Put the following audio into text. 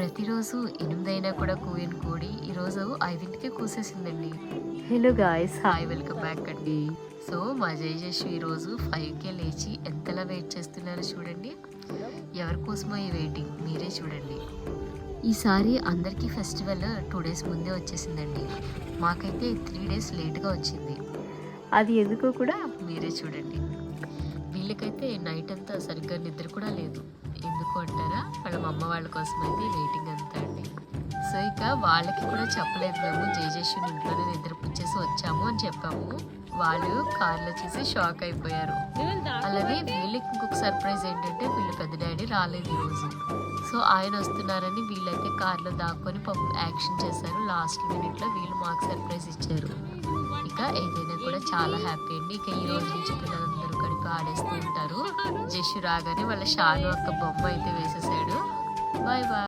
ప్రతిరోజు ఎనిమిదైనా కూడా కూయని కోడి ఈరోజు ఐదింటికి కూసేసిందండి. Hello guys. Hi welcome back అండి. సో మా జయజేష్ ఈరోజు ఫైవ్కే లేచి ఎంతలా వెయిట్ చేస్తున్నారో చూడండి. ఎవరి కోసమో ఈ వెయిటింగ్ మీరే చూడండి. ఈసారి అందరికీ ఫెస్టివల్ టూ డేస్ ముందే వచ్చేసిందండి. మాకైతే త్రీ డేస్ లేట్గా వచ్చింది. అది ఎందుకో కూడా? మీరే చూడండి. వీళ్ళకైతే నైట్ అంతా సరిగ్గా నిద్ర కూడా లేదు. ఎందుకు అంటారా? వాళ్ళ అమ్మ వాళ్ళ కోసం అయితే వెయిటింగ్ అంతా అండి. సో ఇక వాళ్ళకి కూడా చెప్పలేదు మేము. జయజేషుని ఇంట్లోనే నిద్రపుచ్చేసి వచ్చాము అని చెప్పాము. వాళ్ళు కార్లో చూసి షాక్ అయిపోయారు. అలాగే వీళ్ళకి ఇంకొక సర్ప్రైజ్ ఏంటంటే వీళ్ళు పెద్ద డాడీ రాలేదు ఈరోజు. సో ఆయన వస్తున్నారని వీళ్ళైతే కార్లో దాక్కొని పాపం యాక్షన్ చేశారు. లాస్ట్ మినిట్లో వీళ్ళు మాకు సర్ప్రైజ్ ఇచ్చారు. ఇక ఏదైనా కూడా చాలా హ్యాపీ అండి. ఇక ఈ రోజు నుంచి పిల్లలందరూ కలిపి ఆడేస్తూ ఉంటారు. జషు రాగానే వాళ్ళ షాలు ఒక బొమ్మ అయితే వేసేసి